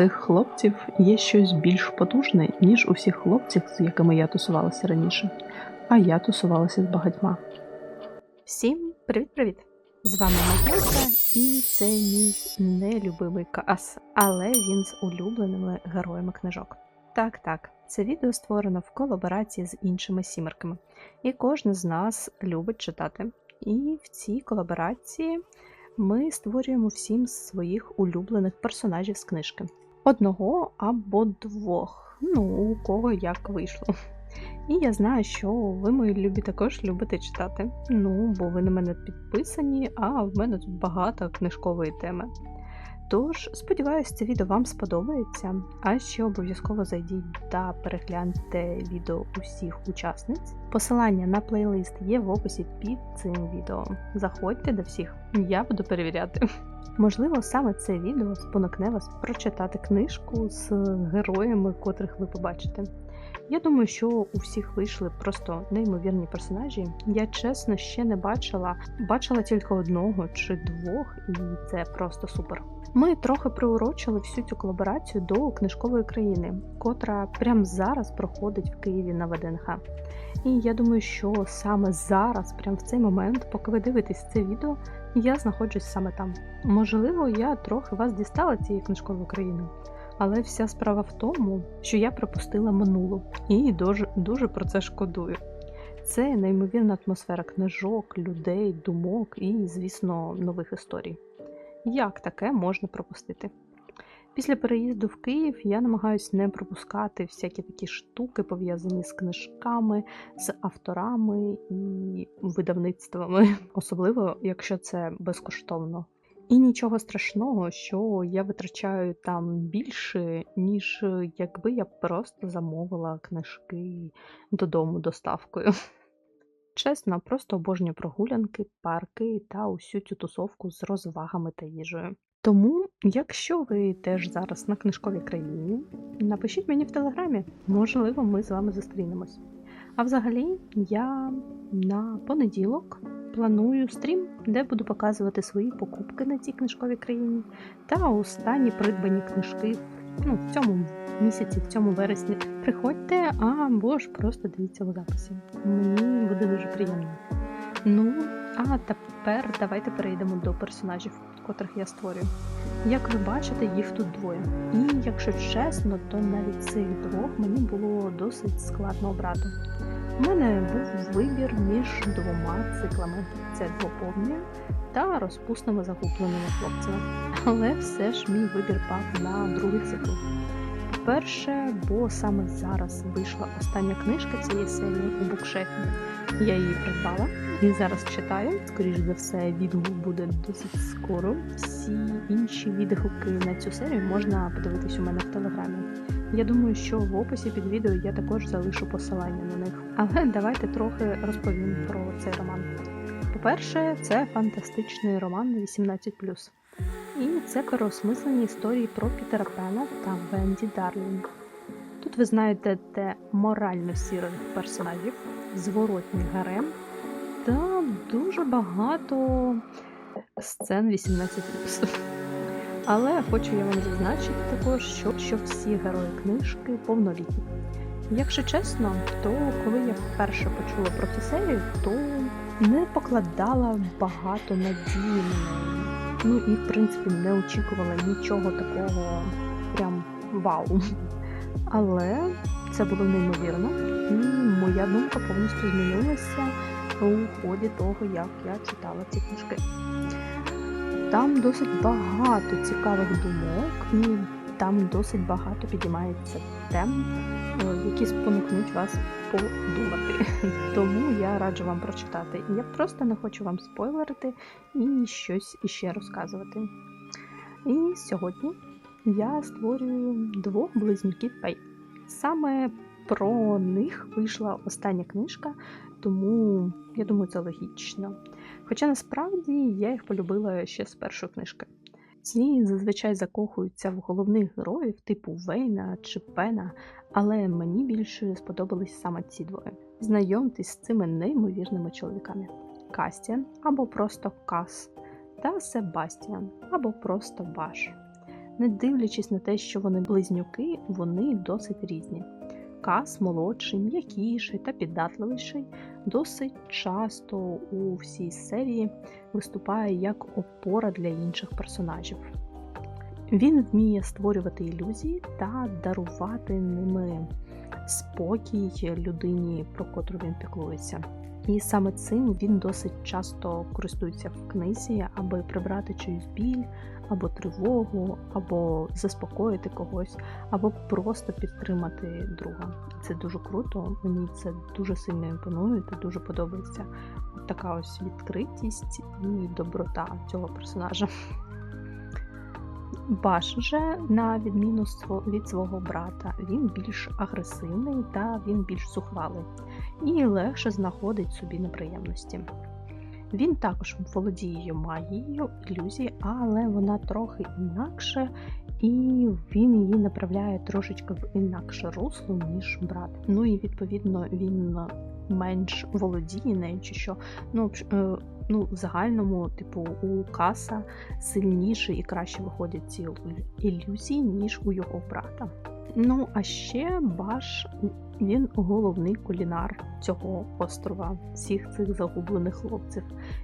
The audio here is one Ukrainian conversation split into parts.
цих хлопців є щось більш потужне, ніж у всіх хлопців, з якими я тусувалася раніше. А я тусувалася з багатьма. Всім привіт-привіт! З вами Матюшка, і це мій нелюбимий кас, але він з улюбленими героями книжок. Так, так, це відео створено в колаборації з іншими сімерками, і кожен з нас любить читати. І в цій колаборації ми створюємо всім своїх улюблених персонажів з книжки. Одного або двох, ну, у кого як вийшло. І я знаю, що ви, мої любі, також любите читати. Ну, бо ви на мене підписані, а в мене тут багато книжкової теми. Тож, сподіваюся, це відео вам сподобається. А ще обов'язково зайдіть та перегляньте відео усіх учасниць. Посилання на плейлист є в описі під цим відео. Заходьте до всіх, я буду перевіряти. Можливо, саме це відео спонукне вас прочитати книжку з героями, котрих ви побачите. Я думаю, що у всіх вийшли просто неймовірні персонажі. Я чесно ще не бачила, бачила тільки одного чи двох, і це просто супер. Ми трохи приурочили всю цю колаборацію до книжкової країни, котра прямо зараз проходить в Києві на ВДНХ. І я думаю, що саме зараз, прямо в цей момент, поки ви дивитесь це відео, я знаходжусь саме там. Можливо, я трохи вас дістала цієї книжкової країни. Але вся справа в тому, що я пропустила минулу і дуже, дуже про це шкодую. Це неймовірна атмосфера книжок, людей, думок і, звісно, нових історій. Як таке можна пропустити? Після переїзду в Київ я намагаюся не пропускати всякі такі штуки, пов'язані з книжками, з авторами і видавництвами, особливо якщо це безкоштовно. І нічого страшного, що я витрачаю там більше, ніж якби я просто замовила книжки додому доставкою. Чесно, просто обожнюю прогулянки, парки та усю цю тусовку з розвагами та їжею. Тому, якщо ви теж зараз на книжковій країні, напишіть мені в телеграмі, можливо, ми з вами зустрінемось. А взагалі, я на понеділок планую стрім, де буду показувати свої покупки на цій книжковій країні та останні придбані книжки ну, в цьому місяці, в цьому вересні. Приходьте або ж просто дивіться у записі. Мені буде дуже приємно. Ну, а тепер давайте перейдемо до персонажів, котрих я створюю. Як ви бачите, їх тут двоє. І якщо чесно, то навіть цих двох мені було досить складно обрати. У мене був вибір між двома циклами: це двоповні та розпусними загубленими хлопцями. Але все ж мій вибір пав на другий цикл. По-перше, бо саме зараз вийшла остання книжка цієї серії у букшефі. Я її придбала і зараз читаю. Скоріш за все, відгук буде досить скоро. Всі інші відгуки на цю серію можна подивитись у мене в телеграмі. Я думаю, що в описі під відео я також залишу посилання на них. Але давайте трохи розповім про цей роман. По-перше, це фантастичний роман 18. І це переосмислені історії про Пітера Пена та Венді Дарлінг. Тут ви знаєте морально сірих персонажів, зворотній гарем та дуже багато сцен 18. Але хочу я вам зазначити також, що, що всі герої книжки повнолітні. Якщо чесно, то коли я вперше почула про цю серію, то не покладала багато надії на неї. Ну і в принципі не очікувала нічого такого прям вау. Але це було неймовірно, і моя думка повністю змінилася у ході того, як я читала ці книжки. Там досить багато цікавих думок, і там досить багато підіймається тем, які спонукнуть вас подумати. Тому я раджу вам прочитати. Я просто не хочу вам спойлерити і щось іще розказувати. І сьогодні я створюю двох близнюків Пей. Саме про них вийшла остання книжка, тому я думаю, це логічно. Хоча насправді я їх полюбила ще з першої книжки. Ці зазвичай закохуються в головних героїв типу Вейна чи Пена, але мені більше сподобались саме ці двоє. Знайомтесь з цими неймовірними чоловіками: Кастіан або просто Кас та Себастіан або просто Баш. Не дивлячись на те, що вони близнюки, вони досить різні. Кас молодший, м'якіший та піддатливіший, досить часто у всій серії виступає як опора для інших персонажів. Він вміє створювати ілюзії та дарувати ними спокій людині, про котру він піклується. І саме цим він досить часто користується в книзі, аби прибрати чиюсь біль, або тривогу, або заспокоїти когось, або просто підтримати друга. Це дуже круто. Мені це дуже сильно імпонує та дуже подобається. Така ось відкритість і доброта цього персонажа. Баш же, на відміну від свого брата, він більш агресивний та він більш сухвалий і легше знаходить собі неприємності. Він також володіє магією ілюзії, але вона трохи інакше, і він її направляє трошечки в інакше русло, ніж брат. Ну і відповідно він менш володіє нею, чи що. Ну, е, ну, в загальному, типу, у каса сильніше і краще виходять ці ілюзії, ніж у його брата. Ну, а ще Баш він головний кулінар цього острова, всіх цих загублених хлопців.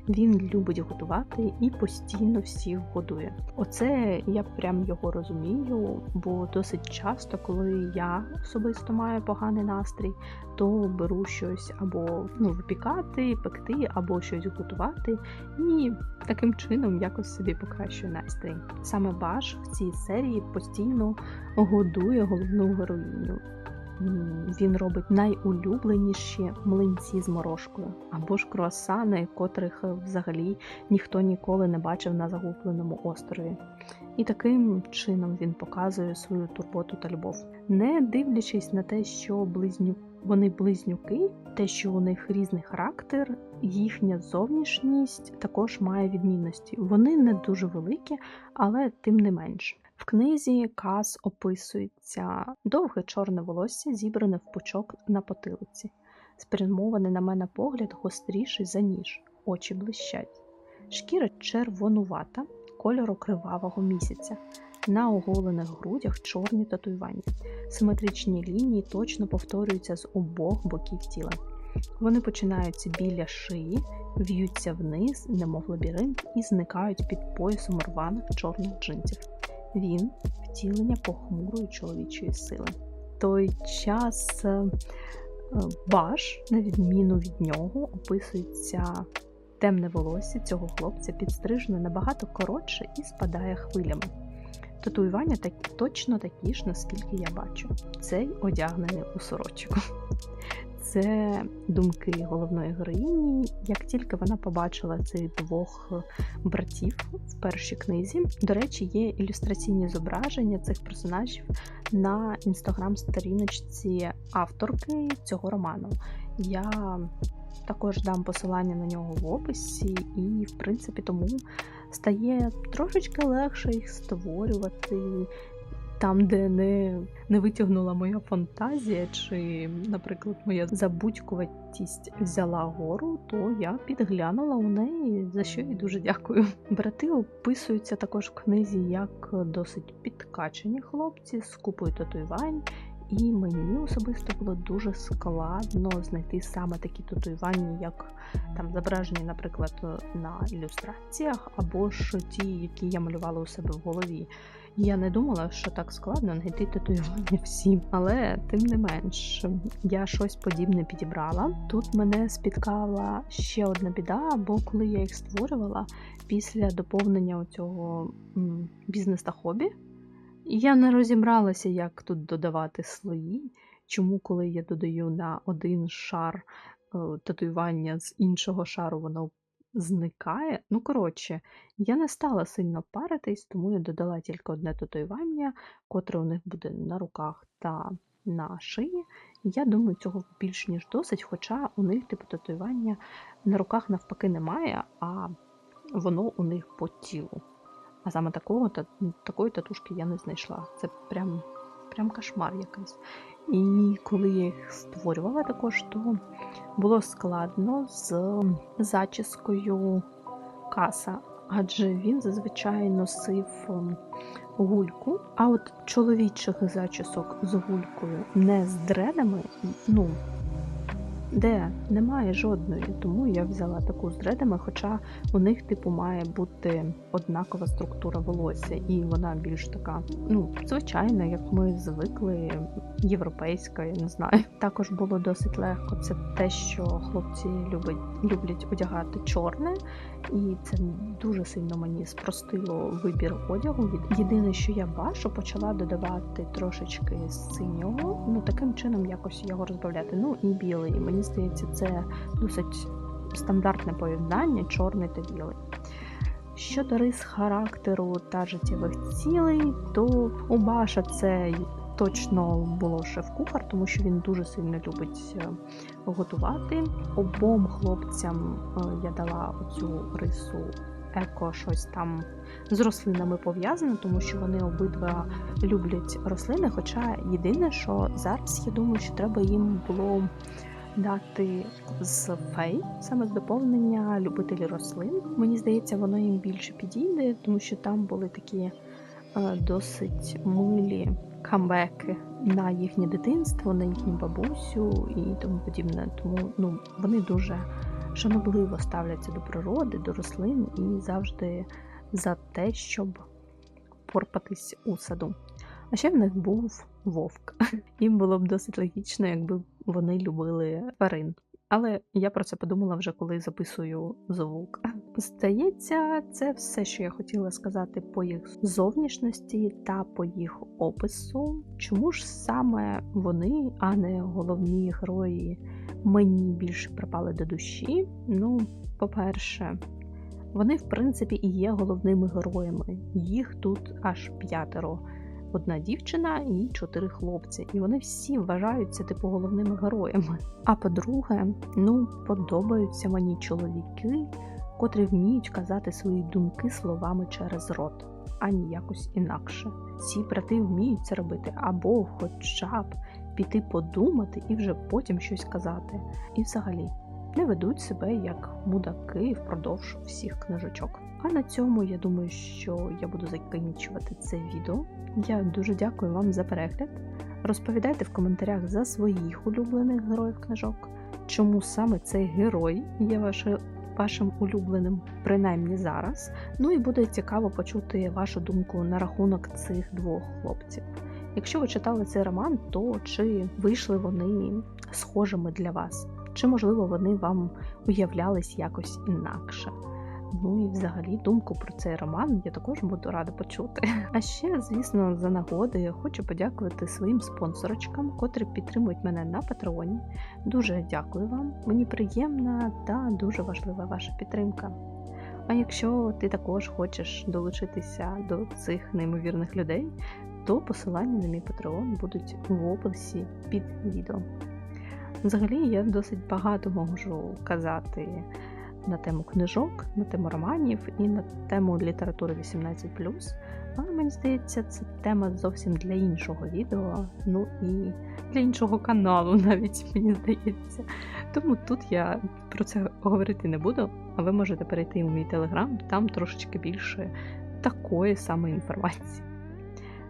Він любить готувати і постійно всіх годує. Оце я прям його розумію, бо досить часто, коли я особисто маю поганий настрій, то беру щось або ну, випікати, пекти, або щось готувати, і таким чином якось собі покращую настрій. Саме Баш в цій серії постійно годує головну героїню. Він робить найулюбленіші млинці з морошкою або ж круасани, котрих е, взагалі ніхто ніколи не бачив на загубленому острові. І таким чином він показує свою турботу та любов. Не дивлячись на те, що близню... вони близнюки, те, що у них різний характер, їхня зовнішність також має відмінності. Вони не дуже великі, але тим не менш. В книзі Кас описується довге чорне волосся, зібране в пучок на потилиці. Спрямований на мене погляд гостріший за ніж, очі блищать. Шкіра червонувата, кольору кривавого місяця. На оголених грудях чорні татуювання. Симетричні лінії точно повторюються з обох боків тіла. Вони починаються біля шиї, в'ються вниз, немов лабіринт, і зникають під поясом рваних чорних джинсів. Він втілення похмурої чоловічої сили. Той час е, е, Баш, на відміну від нього, описується темне волосся цього хлопця підстрижене набагато коротше і спадає хвилями. Татуювання так, точно такі ж, наскільки я бачу. Цей одягнений у сорочку. Це думки головної героїні. Як тільки вона побачила цих двох братів в першій книзі, до речі, є ілюстраційні зображення цих персонажів на інстаграм-сторіночці авторки цього роману. Я також дам посилання на нього в описі, і, в принципі, тому стає трошечки легше їх створювати. Там, де не, не витягнула моя фантазія, чи, наприклад, моя забудькуватість взяла гору, то я підглянула у неї, за що їй дуже дякую. Брати описуються також в книзі як досить підкачані хлопці з купою татуювань. І мені особисто було дуже складно знайти саме такі татуювання, як там зображені, наприклад, на ілюстраціях, або ж ті, які я малювала у себе в голові. Я не думала, що так складно знайти татуювання всім, але тим не менш, я щось подібне підібрала. Тут мене спіткала ще одна біда, бо коли я їх створювала після доповнення цього бізнес та хобі. Я не розібралася, як тут додавати слої. Чому, коли я додаю на один шар е, татуювання з іншого шару, воно зникає. Ну, коротше, я не стала сильно паритись, тому я додала тільки одне татуювання, котре у них буде на руках та на шиї. Я думаю, цього більш ніж досить, хоча у них типу татуювання на руках навпаки немає, а воно у них по тілу. А саме такого та такої татушки я не знайшла. Це прям прям кошмар якийсь. І коли я їх створювала також, то було складно з зачіскою каса, адже він зазвичай носив гульку. А от чоловічих зачісок з гулькою, не з дредами, ну. Де немає жодної, тому я взяла таку з дредами, хоча у них, типу, має бути однакова структура волосся, і вона більш така, ну, звичайна, як ми звикли, європейська, я не знаю. Також було досить легко. Це те, що хлопці люблять, люблять одягати чорне, і це дуже сильно мені спростило вибір одягу. Єдине, що я бачу, почала додавати трошечки синього, ну таким чином якось його розбавляти. Ну і білий. Мені здається, це досить стандартне поєднання чорний та білий. Щодо рис характеру та життєвих цілей, то у Баша це точно було шеф-кухар, тому що він дуже сильно любить е, готувати. Обом хлопцям е, я дала оцю рису еко щось там з рослинами пов'язане, тому що вони обидва люблять рослини. Хоча єдине, що зараз я думаю, що треба їм було дати з фей, саме з доповнення любителі рослин. Мені здається, воно їм більше підійде, тому що там були такі е, досить милі камбеки на їхнє дитинство, на їхню бабусю і тому подібне. Тому ну, вони дуже шанобливо ставляться до природи, до рослин і завжди за те, щоб порпатись у саду. А ще в них був вовк. Їм було б досить логічно, якби вони любили тварин. Але я про це подумала вже коли записую звук. Здається, це все, що я хотіла сказати по їх зовнішності та по їх опису. Чому ж саме вони, а не головні герої, мені більше припали до душі? Ну, по-перше, вони, в принципі, і є головними героями. Їх тут аж п'ятеро. Одна дівчина і чотири хлопці, і вони всі вважаються типу головними героями. А по-друге, ну подобаються мені чоловіки, котрі вміють казати свої думки словами через рот, а ніякось інакше. Ці брати вміють це робити, або хоча б піти подумати і вже потім щось казати. І взагалі не ведуть себе як мудаки впродовж всіх книжечок. А на цьому я думаю, що я буду закінчувати це відео. Я дуже дякую вам за перегляд. Розповідайте в коментарях за своїх улюблених героїв книжок, чому саме цей герой є ваше, вашим улюбленим, принаймні зараз. Ну і буде цікаво почути вашу думку на рахунок цих двох хлопців. Якщо ви читали цей роман, то чи вийшли вони схожими для вас? Чи, можливо, вони вам уявлялись якось інакше? Ну і взагалі думку про цей роман я також буду рада почути. А ще, звісно, за нагоди хочу подякувати своїм спонсорочкам, котрі підтримують мене на Патреоні. Дуже дякую вам, мені приємна та дуже важлива ваша підтримка. А якщо ти також хочеш долучитися до цих неймовірних людей, то посилання на мій Patreon будуть в описі під відео. Взагалі, я досить багато можу казати на тему книжок, на тему романів і на тему літератури 18. Але мені здається, це тема зовсім для іншого відео, ну і для іншого каналу, навіть мені здається. Тому тут я про це говорити не буду, а ви можете перейти в мій телеграм, там трошечки більше такої самої інформації.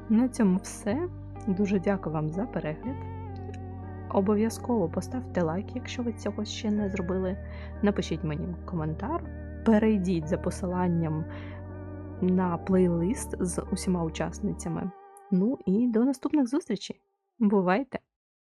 На цьому все. Дуже дякую вам за перегляд. Обов'язково поставте лайк, якщо ви цього ще не зробили. Напишіть мені коментар, перейдіть за посиланням на плейлист з усіма учасницями. Ну і до наступних зустрічей. Бувайте!